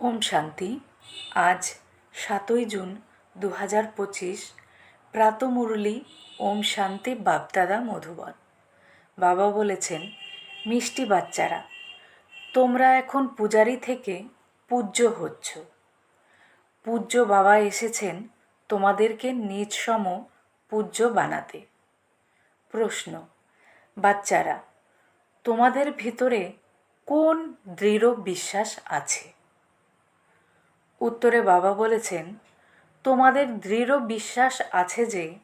ওম শান্তি। আজ সাতই জুন দু হাজার পঁচিশ, প্রাতমুরলি ওম শান্তি বাপদাদা মধুবন। বাবা বলেছেন, মিষ্টি বাচ্চারা, তোমরা এখন পূজারি থেকে পূজ্য হচ্ছ। পূজ্য বাবা এসেছেন তোমাদেরকে নিজ সম পূজ্য বানাতে। প্রশ্ন, বাচ্চারা, তোমাদের ভিতরে কোন দৃঢ় বিশ্বাস আছে? উত্তরে বাবা বলেছেন, তোমাদের দৃঢ় বিশ্বাস আছে যে,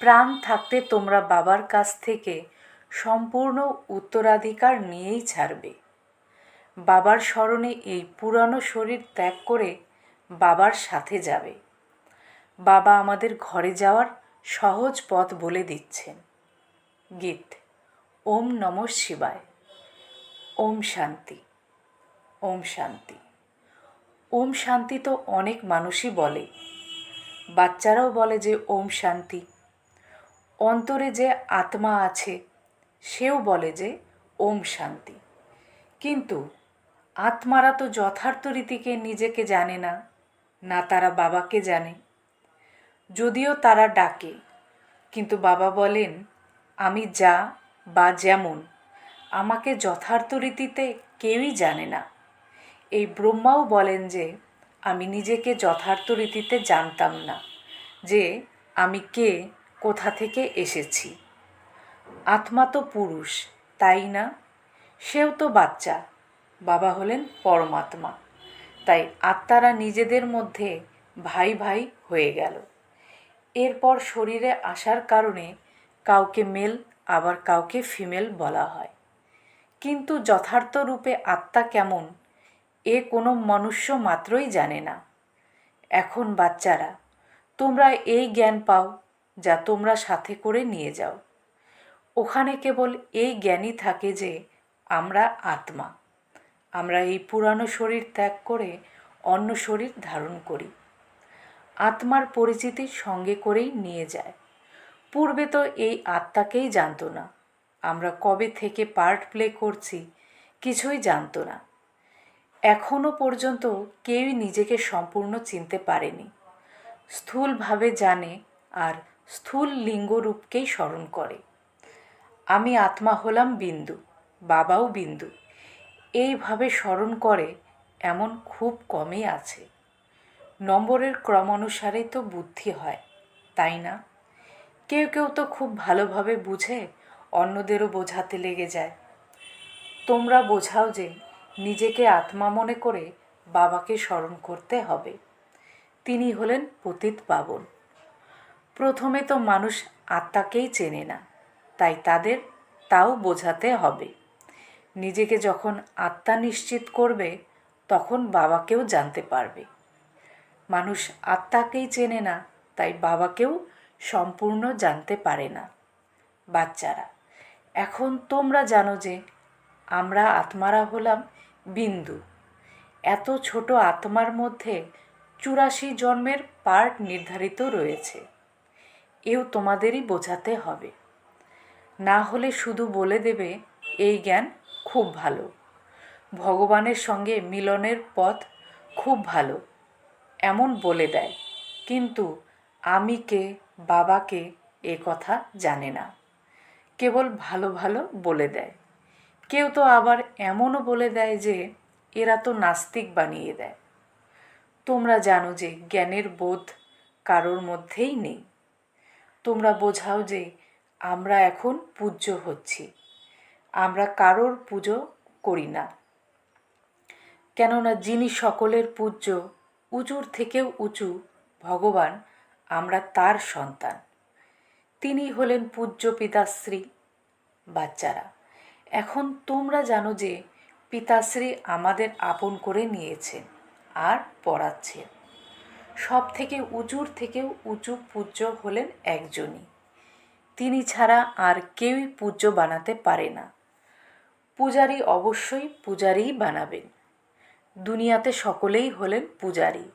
প্রাণ থাকতে তোমরা বাবার কাছ থেকে সম্পূর্ণ উত্তরাধিকার নিয়েই ছাড়বে। বাবার স্মরণে এই পুরানো শরীর ত্যাগ করে বাবার সাথে যাবে। বাবা আমাদের ঘরে যাওয়ার সহজ পথ বলে দিচ্ছেন। গীত, ওম নম শিবায়। ওম শান্তি ওম শান্তি। ওম শান্তি তো অনেক মানুষই বলে। বাচ্চারাও বলে যে ওম শান্তি। অন্তরে যে আত্মা আছে, সেও বলে যে ওম শান্তি। কিন্তু আত্মারা তো যথার্থ রীতিকে নিজেকে জানে না না তারা বাবাকে জানে। যদিও তারা ডাকে, কিন্তু বাবা বলেন, আমি যা বা যেমন, আমাকে যথার্থ রীতিতে কেউই জানে না। এই ব্রহ্মাও বলেন যে, আমি নিজেকে যথার্থ রীতিতে জানতাম না যে আমি কে, কোথা থেকে এসেছি। আত্মা তো পুরুষ, তাই না? সেও তো বাচ্চা, বাবা হলেন পরমাত্মা। তাই আত্মারা নিজেদের মধ্যে ভাই ভাই হয়ে গেল। এরপর শরীরে আসার কারণে কাউকে মেল, আবার কাউকে ফিমেল বলা হয়। কিন্তু যথার্থ রূপে আত্মা কেমন? এ কোনো মনুষ্য মাত্রই জানে না। এখন বাচ্চারা, তোমরা এই জ্ঞান পাও যা তোমরা সাথে করে নিয়ে যাও। ওখানে কেবল এই জ্ঞানই থাকে যে আমরা আত্মা। আমরা এই পুরানো শরীর ত্যাগ করে অন্য শরীর ধারণ করি। আত্মার পরিচিতি সঙ্গে করেই নিয়ে যায়। পূর্বে তো এই আত্মাকেই জানতো না। আমরা কবে থেকে পার্ট প্লে করছি কিছুই জানতো না। এখনও পর্যন্ত কেউই নিজেকে সম্পূর্ণ চিনতে পারেনি। স্থূলভাবে জানে আর স্থূল লিঙ্গরূপকেই স্মরণ করে। আমি আত্মা হলাম বিন্দু, বাবাও বিন্দু। এইভাবে স্মরণ করে এমন খুব কমই আছে। নম্বরের ক্রম অনুসারে তো বুদ্ধি হয়, তাই না? কেউ কেউ তো খুব ভালোভাবে বুঝে অন্যদেরও বোঝাতে লেগে যায়। তোমরা বোঝাও যে নিজেকে আত্মা মনে করে বাবাকে স্মরণ করতে হবে। তিনি হলেন পতিত পাবন প্রথমে তো মানুষ আত্মাকেই চেনে না, তাই তাদের তাও বোঝাতে হবে। নিজেকে যখন আত্মা নিশ্চিত করবে, তখন বাবাকেও জানতে পারবে। মানুষ আত্মাকেই চেনে না, তাই বাবাকেও সম্পূর্ণ জানতে পারে না। বাচ্চারা, এখন তোমরা জানো যে আমরা আত্মারা হলাম বিন্দু। এত ছোট আত্মার মধ্যে চুরাশি জন্মের পার্ট নির্ধারিত রয়েছে। এও তোমাদেরই বোঝাতে হবে। না হলে শুধু বলে দেবে, এই জ্ঞান খুব ভালো। ভগবানের সঙ্গে মিলনের পথ খুব ভালো। এমন বলে দেয়। কিন্তু আমি কে বাবাকে এ কথা জানে না। কেবল ভালো ভালো বলে দেয়। কেউ তো আবার এমনও বলে দেয় যে এরা তো নাস্তিক বানিয়ে দেয়। তোমরা জানো যে জ্ঞানের বোধ কারোর মধ্যেই নেই। তোমরা বোঝাও যে আমরা এখন পূজ্য হচ্ছি। আমরা কারোর পুজো করি না। কেননা যিনি সকলের পূজ্য, উঁচুর থেকেও উঁচু ভগবান আমরা তার সন্তান। তিনি হলেন পূজ্য পিতাশ্রী, বাচ্চারা। এখন তোমরা জানো যে পিতাশ্রী আমাদের আপন করে নিয়েছেন আর পড়াচ্ছেন। সব থেকে উঁচুর থেকেও উঁচু পূজ্য হলেন একজনই। তিনি ছাড়া আর কেউই পূজ্য বানাতে পারে না। পূজারী অবশ্যই পূজারীই বানাবেন। দুনিয়াতে সকলেই হলেন পূজারী।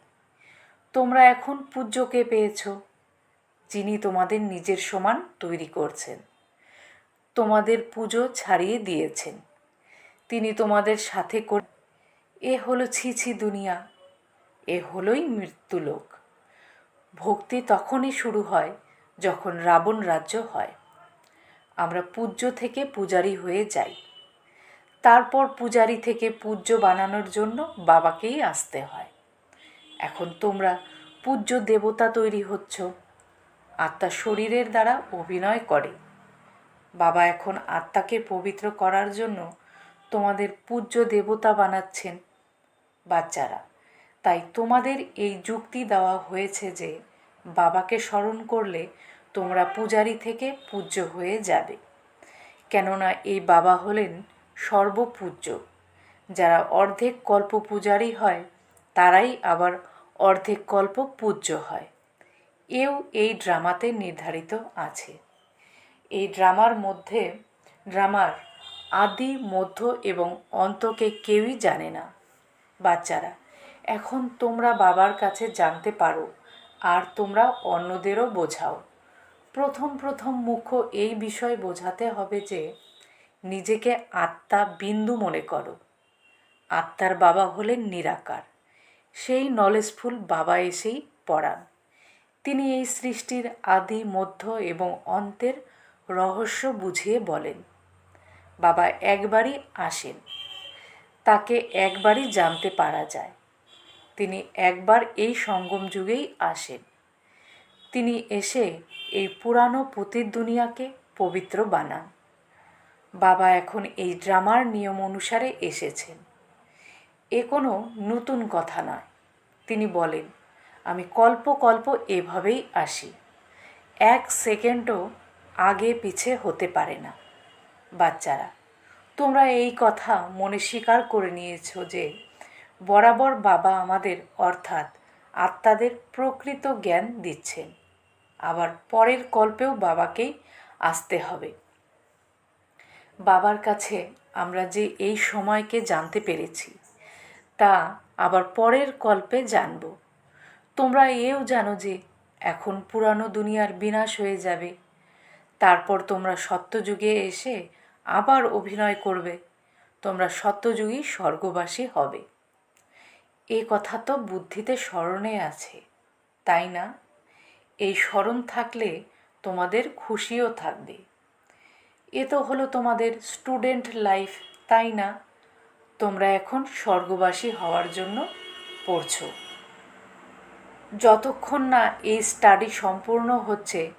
তোমরা এখন পূজ্যকে পেয়েছ, যিনি তোমাদের নিজের সমান তৈরি করছেন। তোমাদের পুজো ছাড়িয়ে দিয়েছেন। তিনি তোমাদের সাথে করে, এ হলো ছি ছি দুনিয়া, এ হলোই মৃত্যুলোক ভক্তি তখনই শুরু হয় যখন রাবণ রাজ্য হয়। আমরা পূজ্য থেকে পূজারি হয়ে যাই। তারপর পূজারি থেকে পূজ্য বানানোর জন্য বাবাকেই আসতে হয়। এখন তোমরা পূজ্য দেবতা তৈরি হচ্ছ। আত্মা শরীরের দ্বারা অভিনয় করে। বাবা এখন আত্মাকে পবিত্র করার জন্য তোমাদের পূজ্য দেবতা বানাচ্ছেন বাচ্চারা। তাই তোমাদের এই যুক্তি দেওয়া হয়েছে যে বাবাকে স্মরণ করলে তোমরা পূজারি থেকে পূজ্য হয়ে যাবে। কেননা এই বাবা হলেন সর্বপূজ্য। যারা অর্ধেক কল্প পূজারি হয়, তারাই আবার অর্ধেক কল্প পূজ্য হয়। এও এই ড্রামাতে নির্ধারিত আছে। এই ড্রামার মধ্যে, ড্রামার আদি, মধ্য এবং অন্তকে কেউই জানে না, বাচ্চারা। এখন তোমরা বাবার কাছে জানতে পারো, আর তোমরা অন্যদেরও বোঝাও। প্রথম প্রথম মুখ্য এই বিষয় বোঝাতে হবে যে, নিজেকে আত্মা বিন্দু মনে করো। আত্মার বাবা হলেন নিরাকার। সেই নলেজফুল বাবা এসেই পড়ান। তিনি এই সৃষ্টির আদি, মধ্য এবং অন্তের রহস্য বুঝিয়ে বলেন। বাবা একবারই আসেন। তাকে একবারই জানতে পারা যায়। তিনি একবার এই সঙ্গম যুগেই আসেন। তিনি এসে এই পুরানো পতির দুনিয়াকে পবিত্র বানান। বাবা এখন এই ড্রামার নিয়ম অনুসারে এসেছেন। এ কোনো নতুন কথা নয়। তিনি বলেন, আমি কল্প কল্প এভাবেই আসি। এক সেকেন্ডও আগে পিছে হতে পারে না। বাচ্চারা, তোমরা এই কথা মনে স্বীকার করে নিয়েছ যে, বরাবর বাবা আমাদের অর্থাৎ আত্মাদের প্রকৃত জ্ঞান দিচ্ছেন। আবার পরের কল্পেও বাবাকেই আসতে হবে। বাবার কাছে আমরা যে এই সময়কে জানতে পেরেছি, তা আবার পরের কল্পে জানব। তোমরা এও জানো যে, এখন পুরানো দুনিয়ার বিনাশ হয়ে যাবে। তারপর তোমরা সত্যযুগে এসে আবার অভিনয় করবে। তোমরা সত্যযুগী স্বর্গবাসী হবে। এ কথা তো বুদ্ধিতে স্মরণে আছে, তাই না? এই স্মরণ থাকলে তোমাদের খুশিও থাকবে। এ তো হলো তোমাদের স্টুডেন্ট লাইফ, তাই না? তোমরা এখন স্বর্গবাসী হওয়ার জন্য পড়ছো। যতক্ষণ না এই স্টাডি সম্পূর্ণ হচ্ছে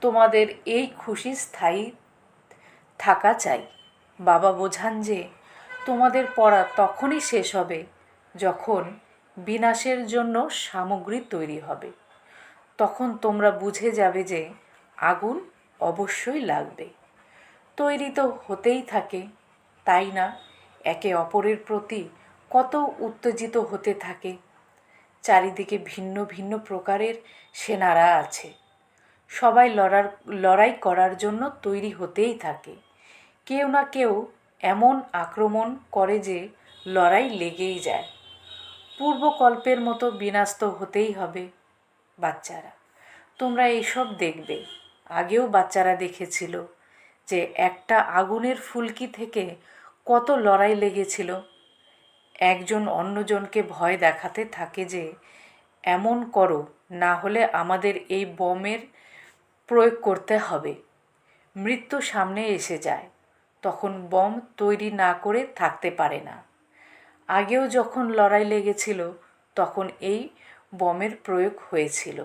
তোমাদের এই খুশি স্থায়ী থাকা চাই। বাবা বোঝান যে তোমাদের পড়া তখনই শেষ হবে যখন বিনাশের জন্য সামগ্রী তৈরি হবে। তখন তোমরা বুঝে যাবে যে আগুন অবশ্যই লাগবে। তৈরি তো হতেই থাকে, তাই না? একে অপরের প্রতি কত উত্তেজিত হতে থাকে। চারিদিকে ভিন্ন ভিন্ন প্রকারের সেনারা আছে। সবাই লড়ার, লড়াই করার জন্য তৈরি হতেই থাকে। কেউ না কেউ এমন আক্রমণ করে যে লড়াই লেগেই যায়। পূর্বকল্পের মতো বিনাস্ত হতেই হবে বাচ্চারা। তোমরা এইসব দেখবে। আগেও বাচ্চারা দেখেছিল যে একটা আগুনের ফুলকি থেকে কত লড়াই লেগেছিল। একজন অন্যজনকে ভয় দেখাতে থাকে যে, এমন করো, না হলে আমাদের এই বমের প্রয়োগ করতে হবে। মৃত্যু সামনে এসে যায়, তখন বম তৈরি না করে থাকতে পারে না। আগেও যখন লড়াই লেগেছিল, তখন এই বমের প্রয়োগ হয়েছিল।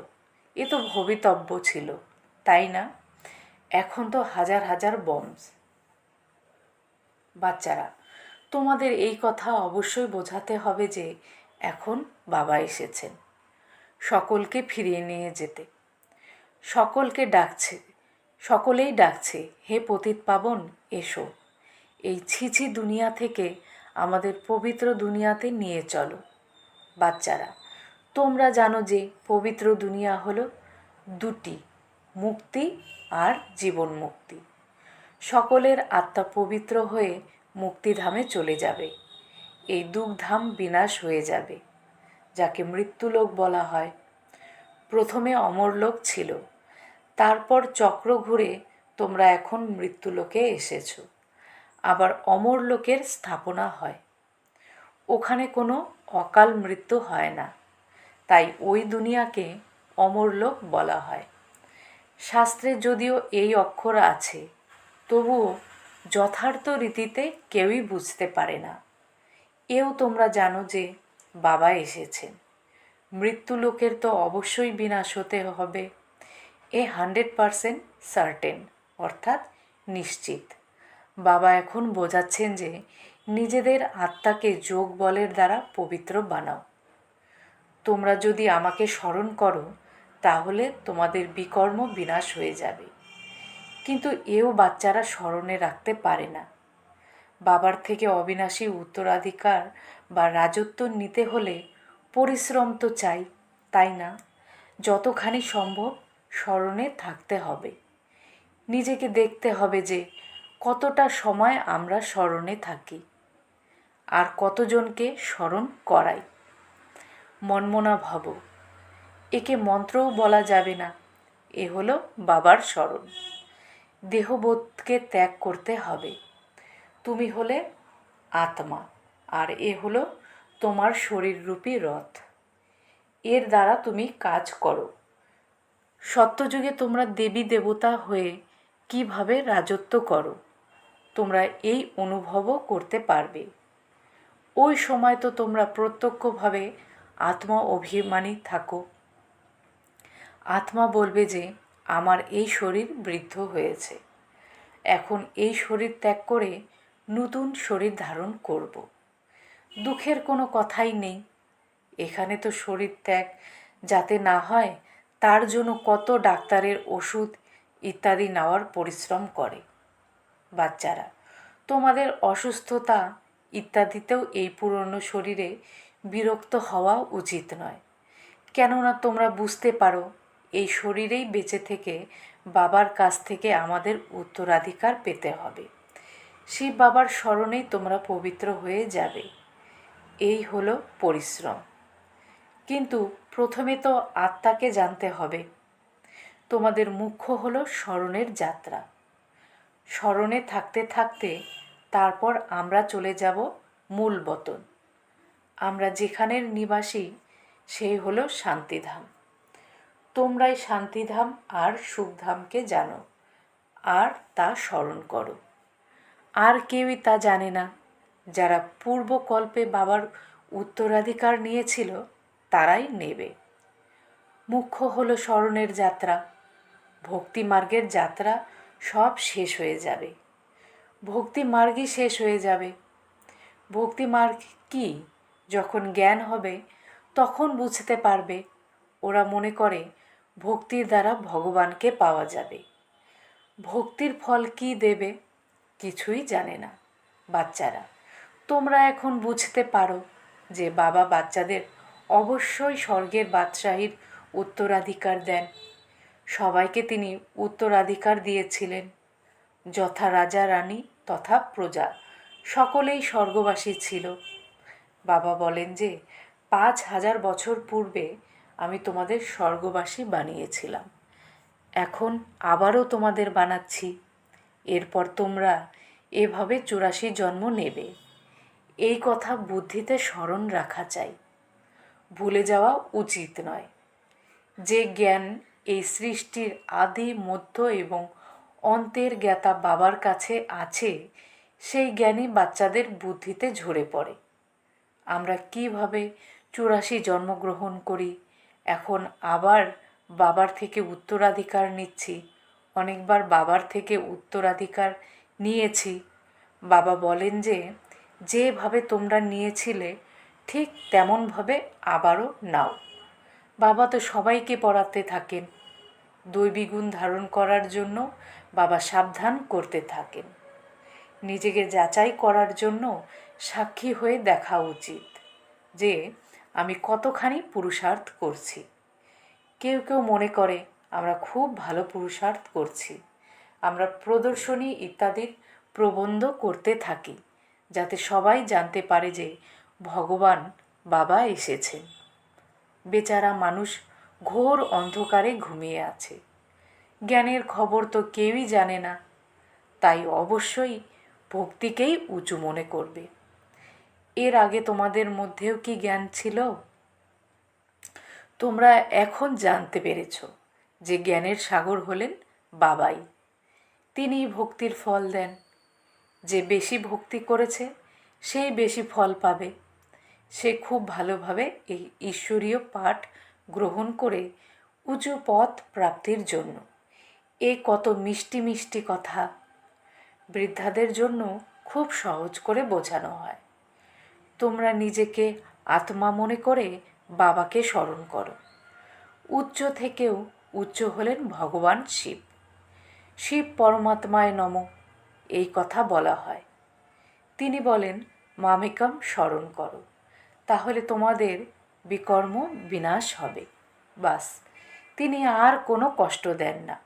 এ তো ভবিতব্য ছিল, তাই না? এখন তো হাজার হাজার বমস। বাচ্চারা, তোমাদের এই কথা অবশ্যই বোঝাতে হবে যে এখন বাবা এসেছেন। সকলকে ফিরিয়ে নিয়ে যেতে। সকলকে ডাকছে, সকলেই ডাকছে, হে পতিত পাবন, এসো। এই ছিছি দুনিয়া থেকে আমাদের পবিত্র দুনিয়াতে নিয়ে চলো, বাচ্চারা। তোমরা জানো যে পবিত্র দুনিয়া হলো দুটি, মুক্তি আর জীবন মুক্তি। সকলের আত্মা পবিত্র হয়ে মুক্তিধামে চলে যাবে। এই দুঃখধাম বিনাশ হয়ে যাবে, যাকে মৃত্যুলোক বলা হয়। প্রথমে অমরলোক ছিল তারপর চক্র ঘুরে তোমরা এখন মৃত্যুলোকে এসেছ। আবার অমর লোকের স্থাপনা হয়। ওখানে কোনো অকাল মৃত্যু হয় না। তাই ওই দুনিয়াকে অমরলোক বলা হয়। শাস্ত্রে যদিও এই অক্ষর আছে, তবুও যথার্থ রীতিতে কেউই বুঝতে পারে না। এও তোমরা জানো যে বাবা এসেছেন। মৃত্যু লোকের তো অবশ্যই বিনাশ হতে হবে। এ হান্ড্রেড পারসেন্ট সার্টেন, অর্থাৎ নিশ্চিত। বাবা এখন বোঝাচ্ছেন যে নিজেদের আত্মাকে যোগ বলের দ্বারা পবিত্র বানাও। তোমরা যদি আমাকে স্মরণ করো, তাহলে তোমাদের বিকর্ম বিনাশ হয়ে যাবে। কিন্তু এও বাচ্চারা স্মরণে রাখতে পারে না। বাবার থেকে অবিনাশী উত্তরাধিকার বা রাজত্ব নিতে হলে পরিশ্রম তো চাই, তাই না? যতখানি সম্ভব স্মরণে থাকতে হবে। নিজেকে দেখতে হবে যে কতটা সময় আমরা স্মরণে থাকি আর কতজনকে স্মরণ করাই। মনমনা ভব। একে মন্ত্রও বলা যাবে না, এ হলো বাবার স্মরণ। দেহবোধকে ত্যাগ করতে হবে। তুমি হলে আত্মা আর এ হলো তোমার শরীররূপী রথ। এর দ্বারা তুমি কাজ করো। সত্যযুগে তোমরা দেবী দেবতা হয়ে কীভাবে রাজত্ব করো, তোমরা এই অনুভবও করতে পারবে। ওই সময় তো তোমরা প্রত্যক্ষভাবে আত্মা অভিমানী থাকো। আত্মা বলবে যে, আমার এই শরীর বৃদ্ধ হয়েছে। এখন এই শরীর ত্যাগ করে নতুন শরীর ধারণ করব। দুঃখের কোনো কথাই নেই। এখানে তো শরীর ত্যাগ যাতে না হয় তার জন্য কত ডাক্তারের ওষুধ ইত্যাদি নেওয়ার পরিশ্রম করে বাচ্চারা। তোমাদের অসুস্থতা ইত্যাদিতেও এই পুরনো শরীরে বিরক্ত হওয়া উচিত নয়। কেননা তোমরা বুঝতে পারো, এই শরীরেই বেঁচে থেকে বাবার কাছ থেকে আমাদের উত্তরাধিকার পেতে হবে। শিব বাবার স্মরণেই তোমরা পবিত্র হয়ে যাবে। এই হলো পরিশ্রম। কিন্তু প্রথমে তো আত্মাকে জানতে হবে। তোমাদের মুখ্য হলো স্মরণের যাত্রা। স্মরণে থাকতে থাকতে তারপর আমরা চলে যাব মূল বতন। আমরা যেখানের নিবাসী সেই হলো শান্তিধাম। তোমরাই শান্তিধাম আর সুখধামকে জানো, আর তা স্মরণ করো। আর কেউই তা জানে না। যারা পূর্বকল্পে বাবার উত্তরাধিকার নিয়েছিল তারাই নেবে। মুখ্য হলো স্মরণের যাত্রা। ভক্তি মার্গের যাত্রা সব শেষ হয়ে যাবে। ভক্তি মার্গই শেষ হয়ে যাবে। ভক্তি মার্গ কি? যখন জ্ঞান হবে, তখন বুঝতে পারবে। ওরা মনে করে, ভক্তির দ্বারা ভগবানকে পাওয়া যাবে। ভক্তির ফল কি দেবে? কিছুই জানে না বাচ্চারা। তোমরা এখন বুঝতে পারো যে বাবা বাচ্চাদের অবশ্যই স্বর্গের বাদশাহীর উত্তরাধিকার দেন। সবাইকে তিনি উত্তরাধিকার দিয়েছিলেন। যথা রাজা, রানী তথা প্রজা সকলেই স্বর্গবাসী ছিল। বাবা বলেন যে, পাঁচ হাজার বছর পূর্বে আমি তোমাদের স্বর্গবাসী বানিয়েছিলাম। এখন আবারও তোমাদের বানাচ্ছি। এরপর তোমরা এভাবে চুরাশি জন্ম নেবে। এই কথা বুদ্ধিতে স্মরণ রাখা চাই। ভুলে যাওয়া উচিত নয়। যে জ্ঞান এই সৃষ্টির আদি, মধ্য এবং অন্তের জ্ঞাতা বাবার কাছে আছে, সেই জ্ঞানই বাচ্চাদের বুদ্ধিতে ঝরে পড়ে। আমরা কীভাবে চুরাশি জন্মগ্রহণ করি, এখন আবার বাবার থেকে উত্তরাধিকার নিচ্ছি, অনেকবার বাবার থেকে উত্তরাধিকার নিয়েছি। বাবা বলেন যে, যেভাবে তোমরা নিয়েছিলে ঠিক তেমনভাবে আবারও নাও। বাবা তো সবাইকে পড়াতে থাকেন। দৈবিগুণ ধারণ করার জন্য বাবা সাবধান করতে থাকেন। নিজেকে যাচাই করার জন্য সাক্ষী হয়ে দেখা উচিত যে আমি কতখানি পুরুষার্থ করছি। কেউ কেউ মনে করে, আমরা খুব ভালো পুরুষার্থ করছি। আমরা প্রদর্শনী ইত্যাদির প্রবন্ধ করতে থাকি, যাতে সবাই জানতে পারে যে ভগবান বাবা এসেছেন। বেচারা মানুষ ঘোর অন্ধকারে ঘুমিয়ে আছে। জ্ঞানের খবর তো কেউই জানে না। তাই অবশ্যই ভক্তিকেই উঁচু মনে করবে। এর আগে তোমাদের মধ্যেও কি জ্ঞান ছিল? তোমরা এখন জানতে পেরেছ যে জ্ঞানের সাগর হলেন বাবাই। তিনি ভক্তির ফল দেন। যে বেশি ভক্তি করেছে, সেই বেশি ফল পাবে। সে খুব ভালোভাবে এই ঈশ্বরীয় পাঠ গ্রহণ করে উঁচু পথ প্রাপ্তির জন্য। এ কত মিষ্টি মিষ্টি কথা। বৃদ্ধাদের জন্য খুব সহজ করে বোঝানো হয়। তোমরা নিজেকে আত্মা মনে করে বাবাকে স্মরণ করো। উচ্চ থেকেও উচ্চ হলেন ভগবান শিব। শিব পরমাত্মায় নম, এই কথা বলা হয়। তিনি বলেন, মামিকম স্মরণ করো। তাহলে তোমাদের বিকর্ম বিনাশ হবে। বাস, তিনি আর কোনো কষ্ট দেন না।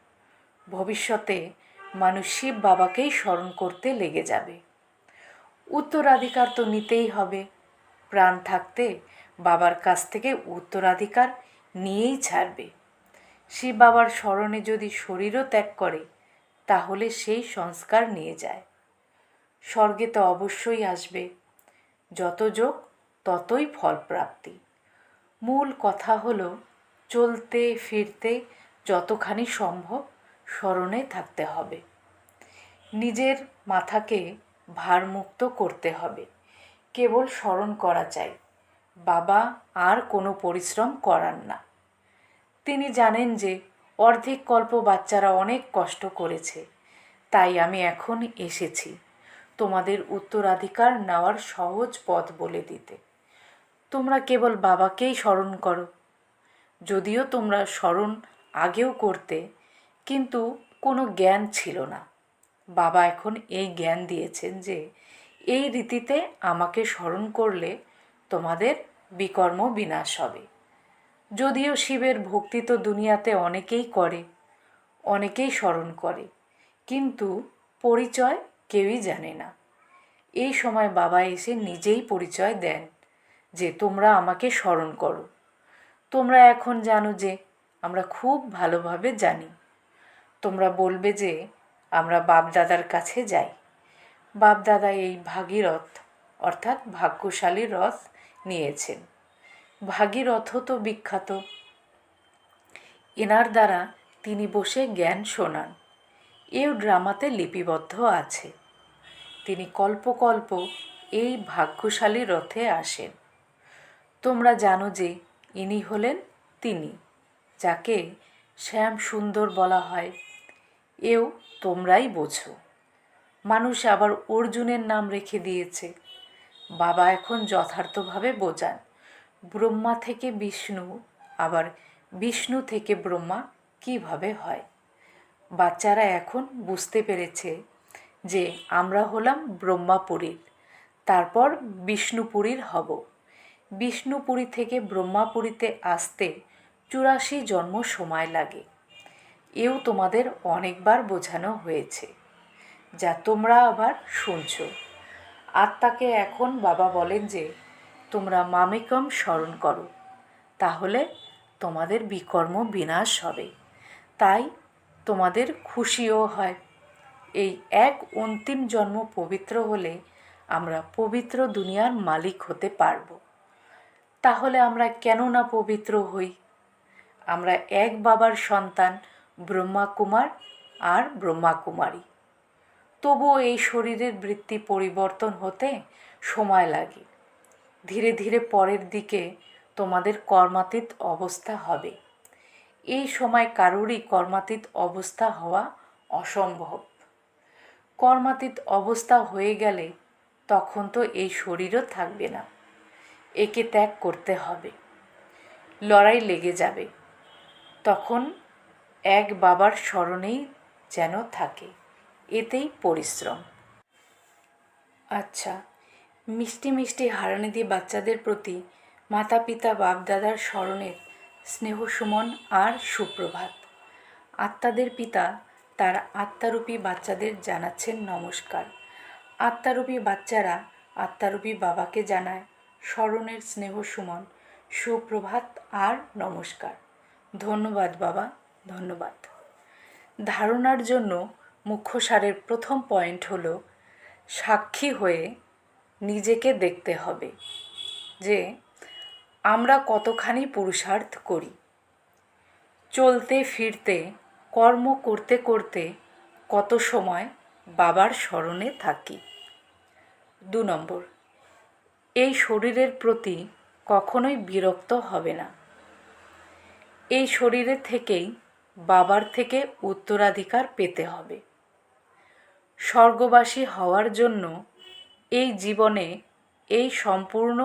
ভবিষ্যতে মানুষ শিব বাবাকেই স্মরণ করতে লেগে যাবে। উত্তরাধিকার তো নিতেই হবে। প্রাণ থাকতে বাবার কাছ থেকে উত্তরাধিকার নিয়েই ছাড়বে। শিব বাবার স্মরণে যদি শরীরও ত্যাগ করে, তাহলে সেই সংস্কার নিয়ে যায়। স্বর্গে তো অবশ্যই আসবে। যত যোগ ততই ফলপ্রাপ্তি। মূল কথা হলো, চলতে ফিরতে যতখানি সম্ভব স্মরণে থাকতে হবে। নিজের মাথাকে ভারমুক্ত করতে হবে। কেবল স্মরণ করা চাই, বাবা আর কোনো পরিশ্রম করান না। তিনি জানেন যে অর্ধেক কল্প বাচ্চারা অনেক কষ্ট করেছে, তাই আমি এখন এসেছি তোমাদের উত্তরাধিকার নেওয়ার সহজ পথ বলে দিতে। তোমরা কেবল বাবাকেই স্মরণ করো। যদিও তোমরা স্মরণ আগেও করতে, কিন্তু কোনো জ্ঞান ছিল না। বাবা এখন এই জ্ঞান দিয়েছেন যে, এই রীতিতে আমাকে স্মরণ করলে তোমাদের বিকর্ম বিনাশ হবে। যদিও শিবের ভক্তি তো দুনিয়াতে অনেকেই করে, অনেকেই স্মরণ করে, কিন্তু পরিচয় কেউই জানে না। এই সময় বাবা এসে নিজেই পরিচয় দেন। যে তোমরা আমাকে স্মরণ করো। তোমরা এখন জানো যে আমরা খুব ভালোভাবে জানি। তোমরা বলবে যে আমরা বাপদাদার কাছে যাই। বাপদাদা এই ভাগীরথ, অর্থাৎ ভাগ্যশালী রথ নিয়েছেন। ভাগীরথ তো বিখ্যাত। এনার দ্বারা তিনি বসে জ্ঞান শোনান। এও ড্রামাতে লিপিবদ্ধ আছে। তিনি কল্পকল্প এই ভাগ্যশালী রথে আসেন। তোমরা জানো যে ইনি হলেন তিনি, যাকে শ্যাম সুন্দর বলা হয়। এও তোমরাই বোঝো। মানুষ আবার অর্জুনের নাম রেখে দিয়েছে। বাবা এখন যথার্থভাবে বোঝান। ব্রহ্মা থেকে বিষ্ণু, আবার বিষ্ণু থেকে ব্রহ্মা কীভাবে হয়? বাচ্চারা এখন বুঝতে পেরেছে যে আমরা হলাম ব্রহ্মাপুরীর, তারপর বিষ্ণুপুরীর হব। বিষ্ণুপুরী থেকে ব্রহ্মাপুরীতে আসতে চুরাশি জন্ম সময় লাগে। এও তোমাদের অনেকবার বোঝানো হয়েছে। যা তোমরা আবার শুনছ। আত্মাকে এখন বাবা বলেন যে, তোমরা মামিকম স্মরণ করো। তাহলে তোমাদের বিকর্ম বিনাশ হবে। তাই তোমাদের খুশিও হয়। এই এক অন্তিম জন্ম পবিত্র হলে আমরা পবিত্র দুনিয়ার মালিক হতে পারব। তাহলে আমরা কেন না পবিত্র হই? আমরা এক বাবার সন্তান, ব্রহ্মা কুমার আর ব্রহ্মা কুমারী। তবুও এই শরীরের বৃত্তি পরিবর্তন হতে সময় লাগে। ধীরে ধীরে পরের দিকে তোমাদের কর্মাতীত অবস্থা হবে। এই সময় কারোরই কর্মাতীত অবস্থা হওয়া অসম্ভব। কর্মাতীত অবস্থা হয়ে গেলে তখন তো এই শরীরও থাকবে না। একে ত্যাগ করতে হবে। লড়াই লেগে যাবে। তখন এক বাবার স্মরণেই যেন থাকে। এতেই পরিশ্রম। আচ্ছা মিষ্টি মিষ্টি হারানিধি বাচ্চাদের প্রতি মাতা পিতা বাপদাদার স্মরণের স্নেহ সুমন আর সুপ্রভাত। আত্মাদের পিতা তার আত্মারূপী বাচ্চাদের জানাচ্ছেন নমস্কার। আত্মারূপী বাচ্চারা আত্মারূপী বাবাকে জানায় স্মরণের স্নেহ সুমন। সুপ্রভাত আর নমস্কার। ধন্যবাদ বাবা, ধন্যবাদ। ধারণার জন্য মুখ্য সারের প্রথম পয়েন্ট হলো সাক্ষী হয়ে নিজেকে দেখতে হবে যে আমরা কতখানি পুরুষার্থ করি। চলতে ফিরতে, কর্ম করতে করতে কত সময় বাবার স্মরণে থাকি। দু নম্বর এই শরীরের প্রতি কখনোই বিরক্ত হবে না। এই শরীরের থেকেই বাবার থেকে উত্তরাধিকার পেতে হবে। স্বর্গবাসী হওয়ার জন্য এই জীবনে এই সম্পূর্ণ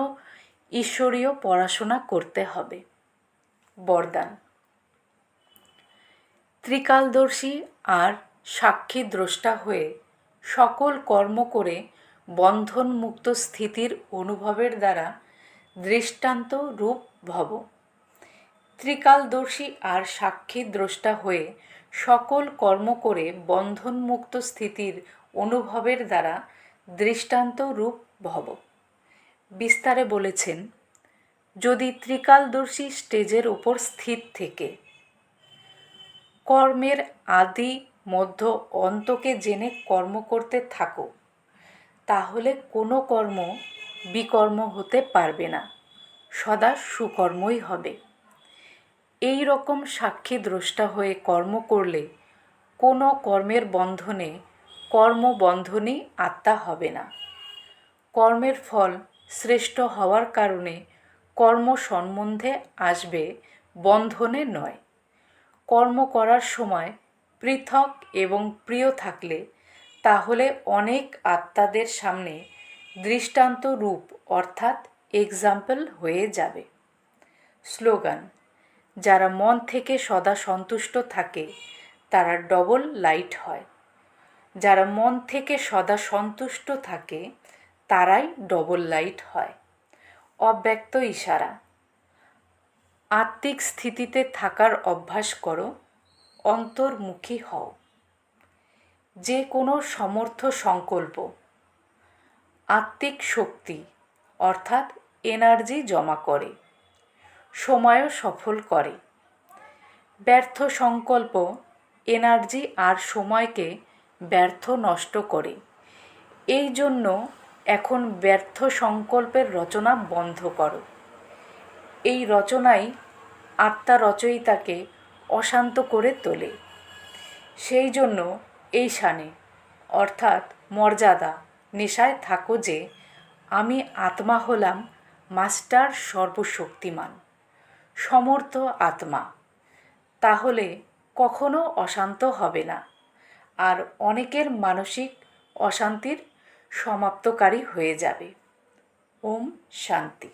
ঈশ্বরীয় পড়াশোনা করতে হবে। বরদান। ত্রিকালদর্শী আর সাক্ষী দ্রষ্টা হয়ে সকল কর্ম করে বন্ধনমুক্ত স্থিতির অনুভবের দ্বারা দৃষ্টান্ত রূপ ভব। ত্রিকালদর্শী আর সাক্ষী দ্রষ্টা হয়ে সকল কর্ম করে বন্ধনমুক্ত স্থিতির অনুভবের দ্বারা দৃষ্টান্ত রূপ ভব। বিস্তারে বলেছেন, যদি ত্রিকালদর্শী স্টেজের ওপর স্থির থেকে কর্মের আদি মধ্য অন্তকে জেনে কর্ম করতে থাকো তাহলে কোনো কর্ম বিকর্ম হতে পারবে না। সদা সুকর্মই হবে। এই রকম সাক্ষী দ্রষ্টা হয়ে কর্ম করলে কোনো কর্মের বন্ধনে কর্মবন্ধনই আত্মা হবে না। কর্মের ফল শ্রেষ্ঠ হওয়ার কারণে কর্ম সম্বন্ধে আসবে বন্ধনে নয়। কর্ম করার সময় পৃথক এবং প্রিয় থাকলে তাহলে অনেক আত্মাদের সামনে দৃষ্টান্ত রূপ অর্থাৎ এক্সাম্পল হয়ে যাবে। স্লোগান, যারা মন থেকে সদা সন্তুষ্ট থাকে, তারা ডবল লাইট হয়। যারা মন থেকে সদা সন্তুষ্ট থাকে, তারাই ডবল লাইট হয়। অব্যক্ত ইশারা, আত্মিক স্থিতিতে থাকার অভ্যাস করো, অন্তর্মুখী হও। যে কোনো সমর্থ সংকল্প। আত্মিক শক্তি, অর্থাৎ এনার্জি জমা করে। সময়ও সফল করে। ব্যর্থ সংকল্প এনার্জি আর সময়কে ব্যর্থ নষ্ট করে। এই জন্য এখন ব্যর্থ সংকল্পের রচনা বন্ধ করো। এই রচনাই আত্মা রচয়িতাকে অশান্ত করে তোলে। সেই জন্য এই শানে অর্থাৎ মর্যাদা নেশায় থাকো যে আমি আত্মা হলাম মাস্টার সর্বশক্তিমান, সমর্থ আত্মা। তাহলে কখনো অশান্ত হবে না, আর অনেকের মানসিক অশান্তির সমাপ্তকারী হয়ে যাবে। ওম শান্তি।